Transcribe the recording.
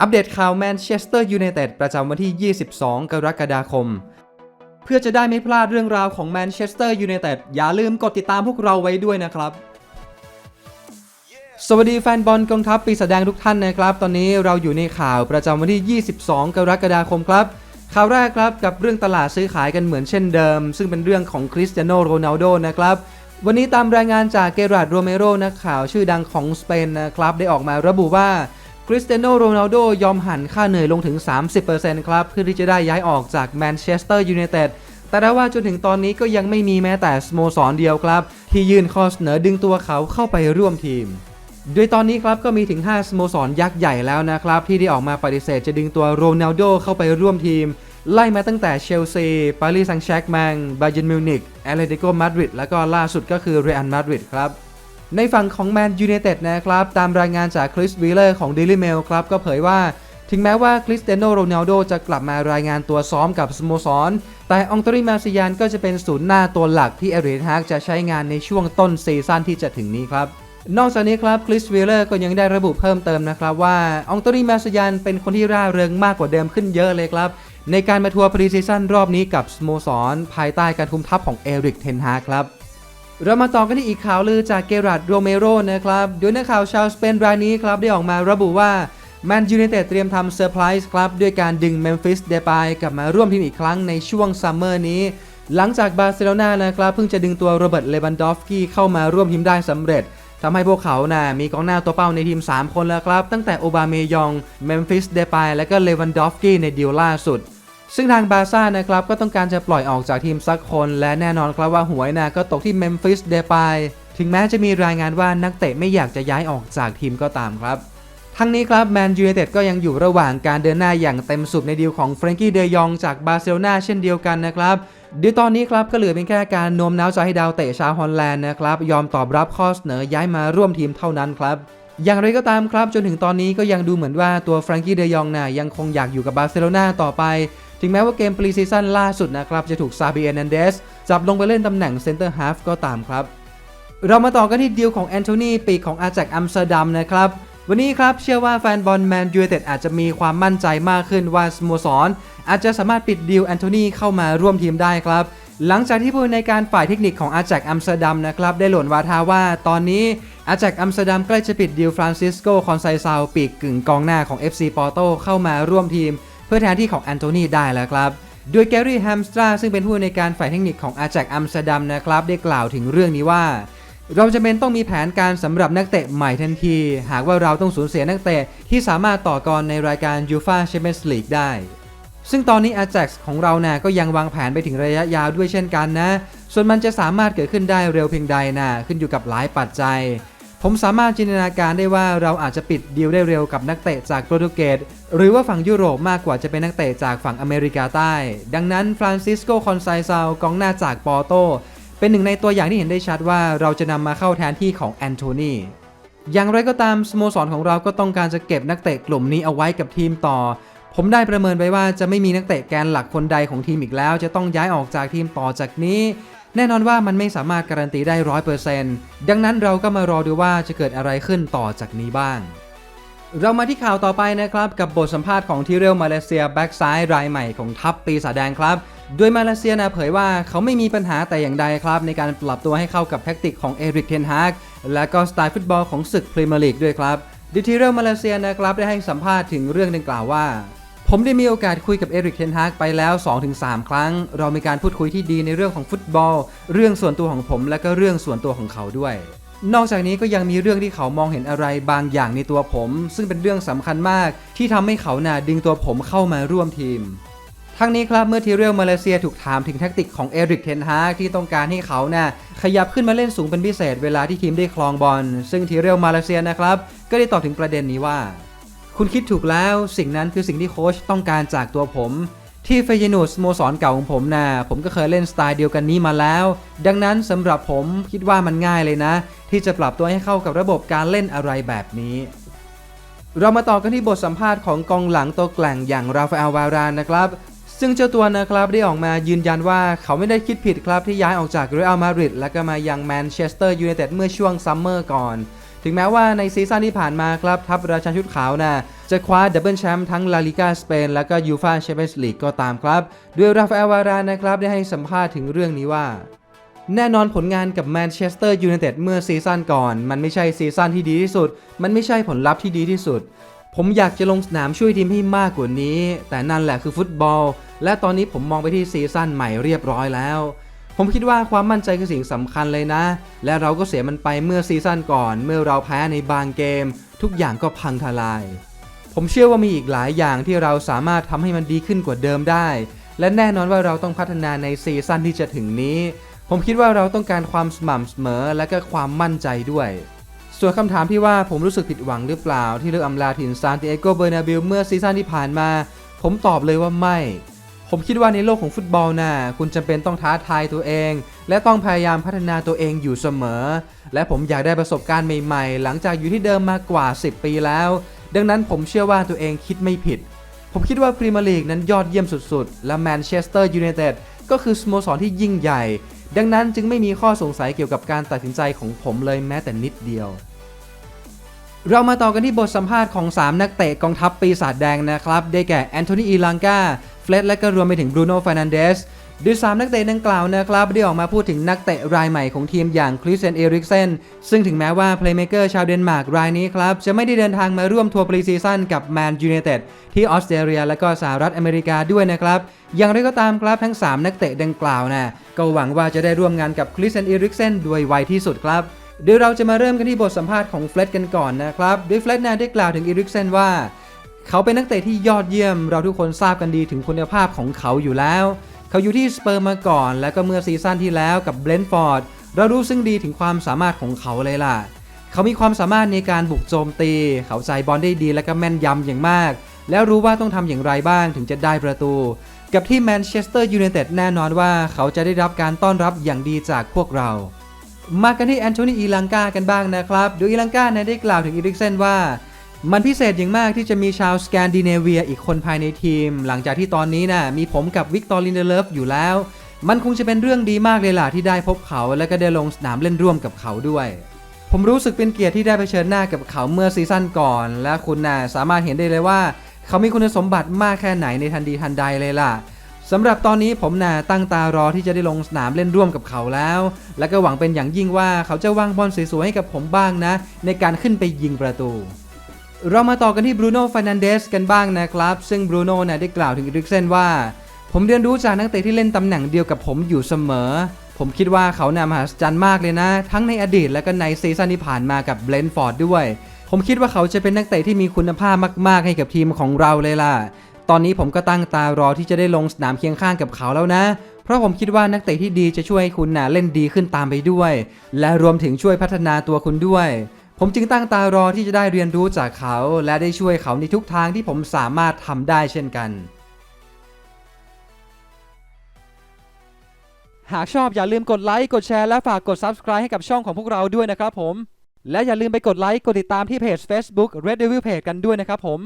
อัปเดตข่าวแมนเชสเตอร์ยูไนเต็ดประจำวันที่ 22 กรกฎาคม เพื่อจะได้ไม่พลาดเรื่องราวของแมนเชสเตอร์ยูไนเต็ดอย่าลืมกดติดตามพวกเราไว้ด้วยนะครับ สวัสดีแฟนบอลกองทัพปีศาจแดงทุกท่านนะครับ ตอนนี้เราอยู่ในข่าวประจำวันที่ 22 กรกฎาคมครับ ข่าวแรกครับกับเรื่องตลาดซื้อขายกันเหมือนเช่นเดิม ซึ่งเป็นเรื่องของคริสเตียโนโรนัลโดนะครับวันนี้ตามรายงานจากเกราดโรเมโรนักข่าวชื่อดังของสเปนนะครับได้ออกมาระบุว่า คริสเตียโนโรนัลโดยอมหันค่าเหนื่อยลงถึง 30%ครับ เพื่อที่จะได้ย้ายออกจากแมนเชสเตอร์ยูไนเต็ดแต่ได้ว่าจนถึงตอนนี้ก็ยังไม่มีแม้แต่สโมสรเดียวครับ ที่ยื่นข้อเสนอดึงตัวเขาเข้าไปร่วมทีมโดยตอนนี้ครับก็มีถึง 5 สโมสรยักษ์ใหญ่แล้วนะครับ ที่ได้ออกมาปฏิเสธจะดึงตัวโรนัลโดเข้าไปร่วมทีม ไล่มาตั้งแต่เชลซี ปารีสแซงต์แชร์กแมงบาเยร์นมิวนิกแอตเลติโกมาดริดแล้วก็ล่าสุดก็คือเรอัลมาดริดครับ ในฝั่งของแมนยู i นเต็ดนะครับ ตามรายงานจากคริสวีเลอร์ของ Daily Mail ครับ ก็เผยว่า ถึงแม้ว่าคริสเตียโนโรนัลโดจะกลับมารายงานตัวซ้อมกับสโมสร แต่องตริมาซิยานก็จะเป็นศูนย์หน้าตัวหลักที่เอริทฮากจะใช้งานในช่วงต้นซีซั่นที่จะถึงนี้ครับ นอกจากนี้ครับคริสวีเลอร์ก็ยังได้ระบุเพิ่มเติมนะครับว่าองตริมาซิยานเป็นคนที่ร่าเริงมากกว่าเดิมขึ้นเยอะเลยครับในการมาทัวร์พรีซีซั่นรอบนี้กับสโมสรภายใต้การคุมทัพของเอริกเทนฮากครับ เรามาต่อกันที่อีกข่าวลือจากเกราดโรเมโรนะครับ โดยนักข่าวชาวสเปนรายนี้ครับได้ออกมาระบุว่าแมนยู i นเต็ดเตรียมทำเซอร์ไพรส์ครับ ด้วยการดึงเมมฟิสเดปายกลับมาร่วมทีมอีกครั้งในช่วงซัมเมอร์นี้ หลังจากบาร์เซโลนานะครับ เพิ่งจะดึงตัวโรเบิร์ตเลวันดอฟกี้เข้ามาร่วมทีมได้สำเร็จทำให้พวกเขานะ่ะมีกองหน้าตัวเป้าในทีม 3 คนแล้วครับ ตั้งแต่โอบาเมยองเมมฟิสเดปายและก็เลวันดอฟกี้ในดีลล่าสุด ซึ่งทางบาร์ซ่านะครับก็ต้องการจะปล่อยออกจากทีมสักคนและแน่นอนครับว่าหวยนะก็ตกที่เมมฟิสเดปายถึงแม้จะมีรายงานว่านักเตะไม่อยากจะย้ายออกจากทีมก็ตามครับทั้งนี้ครับแมนยู i นเต็ดก็ยังอยู่ระหว่างการเดินหน้าอย่างเต็มสุดในดีลของเฟรนกี้เดยองจากบาร์เซโลนาเช่นเดียวกันนะครับเดี๋ยวตอนนี้ครับก็เหลือเพียงแค่การโน้มน้าวใจให้ดาวเตะชาวฮอลแลนด์นะครับยอมตอบรับข้อเสนอย้ายมาร่วมทีมเท่านั้นครับ อย่างไรก็ตามครับจนถึงตอนนี้ก็ยังดูเหมือนว่าตัวเฟรนกี้เดยองน่ะยังคงอยากอยู่กับบาร์เซโลนาต่อไป ถึงแม้ว่าเกมปรีซีซั่นล่าสุดนะครับ จะถูกซาบิเอนันเดสจับลงไปเล่นตำแหน่งเซนเตอร์ฮาฟก็ตามครับ เรามาต่อกันที่ดีลของแอนโทนีปีกของอาแจกอัมสเตอร์ดัมนะครับวันนี้ครับ เชื่อว่าแฟนบอลแมนยูเต็ดอาจจะมีความมั่นใจมากขึ้นว่าสโมสร อาจจะสามารถปิดดีลแอนโทนีเข้ามาร่วมทีมได้ครับ หลังจากที่ผู้ในการฝ่ายเทคนิคของอาแจกอัมสเตอร์ดัมนะครับ ได้หล่นวาทาว่าตอนนี้อาแจกอัมสเตอร์ดัมใกล้จะปิดดีลฟรานซิสโกคอนไซซาวปีกกึ่งกองหน้าของ FC ปอร์โตเข้ามาร่วมทีม เพื่อแทนที่ของแอนโทนีได้แล้วครับโดยแกรี่แฮมสตราซึ่งเป็นผู้ในการฝ่ายเทคนิคของอาจากอัมสเตอร์ดัมนะครับได้กล่าวถึงเรื่องนี้ว่า เราจะเป็นต้องมีแผนการสำหรับนักเตะใหม่ทันที หากว่าเราต้องสูญเสียนักเตะที่สามารถต่อกรในรายการยูฟาแชมเปี้ยนส์ลีกได้ ซึ่งตอนนี้อาจ็กของเรานะ่ะก็ยังวางแผนไปถึงระยะยาวด้วยเช่นกันนะ ส่วนมันจะสามารถเกิดขึ้นได้เร็วเพียงใดนะ่ะขึ้นอยู่กับหลายปัจจัย ผมสามารถจินตนาการได้ว่าเราอาจจะปิดดีลได้เร็วกับนักเตะจากโปรตุเกสหรือว่าฝั่งยุโรปมากกว่าจะเป็นนักเตะจากฝั่งอเมริกาใต้ ดังนั้นฟรานซิสโกคอนไซซาวกองหน้าจากปอโต เป็นหนึ่งในตัวอย่างที่เห็นได้ชัดว่าเราจะนำมาเข้าแทนที่ของแอนโทนีอย่างไรก็ตามสโมสรของเราก็ต้องการจะเก็บนักเตะกลุ่มนี้เอาไว้กับทีมต่อ ผมได้ประเมินไว้ว่าจะไม่มีนักเตะแกนหลักคนใดของทีมอีกแล้ว จะต้องย้ายออกจากทีมต่อจากนี้ แน่นอนว่ามันไม่สามารถการันตีได้ร้อยเปอร์เซนต์ดังนั้นเราก็มารอดูว่าจะเกิดอะไรขึ้นต่อจากนี้บ้าง เรามาที่ข่าวต่อไปนะครับ กับบทสัมภาษณ์ของทีเรลมาเลเซียแบ็กซ้ายรายใหม่ของทัพปีศาจแดงครับโดยมาเลเซียนะเผยว่าเขาไม่มีปัญหาแต่อย่างใดครับ ในการปรับตัวให้เข้ากับแท็กติกของเอริกเทนฮากและก็สไตล์ฟุตบอลของศึกพรีเมียร์ลีกด้วยครับดิทีเรลมาเลเซียนะครับได้ให้สัมภาษณ์ถึงเรื่องดังกล่าวว่า ผมได้มีโอกาสคุยกับเอริกเทนฮากไปแล้ว 2-3 ครั้ง เรามีการพูดคุยที่ดีในเรื่องของฟุตบอล เรื่องส่วนตัวของผมและก็เรื่องส่วนตัวของเขาด้วย นอกจากนี้ก็ยังมีเรื่องที่เขามองเห็นอะไรบางอย่างในตัวผม ซึ่งเป็นเรื่องสำคัญมากที่ทำให้เขาน่ะดึงตัวผมเข้ามาร่วมทีม ทั้งนี้ครับเมื่อทีเรียลมาเลเซียถูกถามถึงแทคติกของเอริกเทนฮากที่ต้องการให้เขาน่ะขยับขึ้นมาเล่นสูงเป็นพิเศษเวลาที่ทีมได้คลองบอลซึ่งทีเรียลมาเลเซียนะครับก็ได้ตอบถึงประเด็นนี้ว่า คุณคิดถูกแล้วสิ่งนั้นคือสิ่งที่โค้ชต้องการจากตัวผม ที่เฟยนูสสโมสรเก่าของผมนะ่ะผมก็เคยเล่นสไตล์เดียวกันนี้มาแล้ว ดังนั้นสำหรับผมคิดว่ามันง่ายเลยนะ ที่จะปรับตัวให้เข้ากับระบบการเล่นอะไรแบบนี้ เรามาต่อกันที่บทสัมภาษณ์ของกองหลังตัวแกล่งอย่างราฟาเอลวารานนะครับซึ่งเจ้าตัวนะครับได้ออกมายืนยันว่าเขาไม่ได้คิดผิดครับที่ย้ายออกจากเรอัลมาดริดและก็มายังแมนเชสเตอร์ยูไนเต็ดเมื่อช่วงซัมเมอร์ก่อน ถึงแม้ว่าในซีซั่นที่ผ่านมาครับทัพราชาชุดขาวนะจะคว้าดับเบิลแชมป์ทั้งลาลิกาสเปนและก็ยูฟาแชมเปี้ยนส์ลีกก็ตามครับ ด้วยราฟาเอลวารานนะครับได้ให้สัมภาษณ์ถึงเรื่องนี้ว่า แน่นอนผลงานกับแมนเชสเตอร์ยูไนเต็ดเมื่อซีซั่นก่อน มันไม่ใช่ซีซั่นที่ดีที่สุด มันไม่ใช่ผลลัพธ์ที่ดีที่สุด ผมอยากจะลงสนามช่วยทีมให้มากกว่านี้ แต่นั่นแหละคือฟุตบอล และตอนนี้ผมมองไปที่ซีซั่นใหม่เรียบร้อยแล้ว ผมคิดว่าความมั่นใจคือสิ่งสำคัญเลยนะ และเราก็เสียมันไปเมื่อซีซั่นก่อน เมื่อเราแพ้ในบางเกม ทุกอย่างก็พังทลาย ผมเชื่อว่ามีอีกหลายอย่างที่เราสามารถทำให้มันดีขึ้นกว่าเดิมได้ และแน่นอนว่าเราต้องพัฒนาในซีซั่นที่จะถึงนี้ ผมคิดว่าเราต้องการความสม่ำเสมอและก็ความมั่นใจด้วยส่วนคำถามที่ว่าผมรู้สึกผิดหวังหรือเปล่า ที่เลือกอำลาถิ่นซานติเอโกเบอร์นาบิลเมื่อซีซั่นที่ผ่านมา ผมตอบเลยว่าไม่ ผมคิดว่าในโลกของฟุตบอลน่ะคุณจำเป็นต้องท้าทายตัวเอง และต้องพยายามพัฒนาตัวเองอยู่เสมอ และผมอยากได้ประสบการณ์ใหม่ๆ หลังจากอยู่ที่เดิมมากว่า 10 ปีแล้ว ดังนั้นผมเชื่อว่าตัวเองคิดไม่ผิด ผมคิดว่าพรีเมียร์ลีกนั้นยอดเยี่ยมสุดๆ และแมนเชสเตอร์ยูไนเต็ดก็คือสโมสรที่ยิ่งใหญ่ ดังนั้นจึงไม่มีข้อสงสัยเกี่ยวกับการตัดสินใจของผมเลยแม้แต่นิดเดียวเรามาต่อกันที่บทสัมภาษณ์ของ 3 นักเตะกองทัพปีศาจแดงนะครับ ได้แก่แอนโทนีอีลังกา ฟล็ดและก็รวมไปถึงบรูโน่ฟ r นันเดสโดย3นักเตะดังกล่าวนะครับได้ออกมาพูดถึงนักเตะรายใหม่ของทีมอย่างคริสเซนเอริกเซนซึ่งถึงแม้ว่าเพลย์เมเกอร์ชาวเดนมาร์กรายนี้ครับ จะไม่ได้เดินทางมาร่วมทัวร์ปรีซีซั่นกับแมนยู i นเต็ดที่ออสเตรเลียและก็สหรัฐอเมริกาด้วยนะครับ อย่างไรก็ตามครับทั้ง 3 นักเตะดังกล่าวนะก็หวังว่าจะได้ร่วมงานกับคริสเซนเอริกเซนด้วยไวที่สุดครับเดี๋ยวเราจะมาเริ่มกันที่บทสัมภาษณ์ของเฟล็ดกันก่อนนะครับโดยเฟล็ดนะได้กล่าวถึงอีริกเซนว่า เขาเป็นนักเตะที่ยอดเยี่ยม เราทุกคนทราบกันดีถึงคุณภาพของเขาอยู่แล้ว เขาอยู่ที่สเปอร์มาก่อน แล้วก็เมื่อซีซั่นที่แล้วกับเบรนท์ฟอร์ดเรารู้ซึ่งดีถึงความสามารถของเขาเลยล่ะ เขามีความสามารถในการบุกโจมตี เขาใจบอลได้ดีและก็แม่นยำอย่างมาก แล้วรู้ว่าต้องทำอย่างไรบ้างถึงจะได้ประตู กับที่แมนเชสเตอร์ยูไนเต็ดแน่นอนว่าเขาจะได้รับการต้อนรับอย่างดีจากพวกเรามากันที่แอนโทนีอีลังกากันบ้างนะครับ โดยอีลังกาเนี่ยได้กล่าวถึงอีริกเซนว่า มันพิเศษอย่างมากที่จะมีชาวสแกนดิเนเวียอีกคนภายในทีม หลังจากที่ตอนนี้นะ่ะมีผมกับวิกตอร์ลินเดเลฟอยู่แล้ว มันคงจะเป็นเรื่องดีมากเลยล่ะที่ได้พบเขาและก็ได้ลงสนามเล่นร่วมกับเขาด้วย ผมรู้สึกเป็นเกียรติที่ได้เผชิญหน้ากับเขาเมื่อซีซั่นก่อน และคุณน่ะสามารถเห็นได้เลยว่า เขามีคุณสมบัติมากแค่ไหนในทันทีทันใดเลยล่ะสำหรับตอนนี้ผมน่ะตั้งตารอที่จะได้ลงสนามเล่นร่วมกับเขาแล้ว และก็หวังเป็นอย่างยิ่งว่าเขาจะวางบอลสวยๆให้กับผมบ้างนะ ในการขึ้นไปยิงประตู เรามาต่อกันที่บรูโน่ฟ r นันเดสกันบ้างนะครับ ซึ่งบรูโน่นะได้กล่าวถึงอีริกเซนว่า ผมเรียนรู้จากนักเตะที่เล่นตำแหน่งเดียวกับผมอยู่เสมอ ผมคิดว่าเขาน่ะมหัศจรรย์มากเลยนะ ทั้งในอดีตและก็ในซีซั่นที่ผ่านมากับเบลนฟอร์ดด้วย ผมคิดว่าเขาจะเป็นนักเตะที่มีคุณภาพมากๆให้กับทีมของเราเลยล่ะ ตอนนี้ผมก็ตั้งตารอที่จะได้ลงสนามเคียงข้างกับเขาแล้วนะ เพราะผมคิดว่านักเตะที่ดีจะช่วยคุณน่ะเล่นดีขึ้นตามไปด้วย และรวมถึงช่วยพัฒนาตัวคุณด้วย ผมจึงตั้งตารอที่จะได้เรียนรู้จากเขา และได้ช่วยเขาในทุกทางที่ผมสามารถทำได้เช่นกัน หากชอบอย่าลืมกดไลค์ กดแชร์ และฝากกด Subscribe ให้กับช่องของพวกเราด้วยนะครับผม และอย่าลืมไปกดไลค์ กดติดตามที่เพจ Facebook Red Devil Page กันด้วยนะครับผม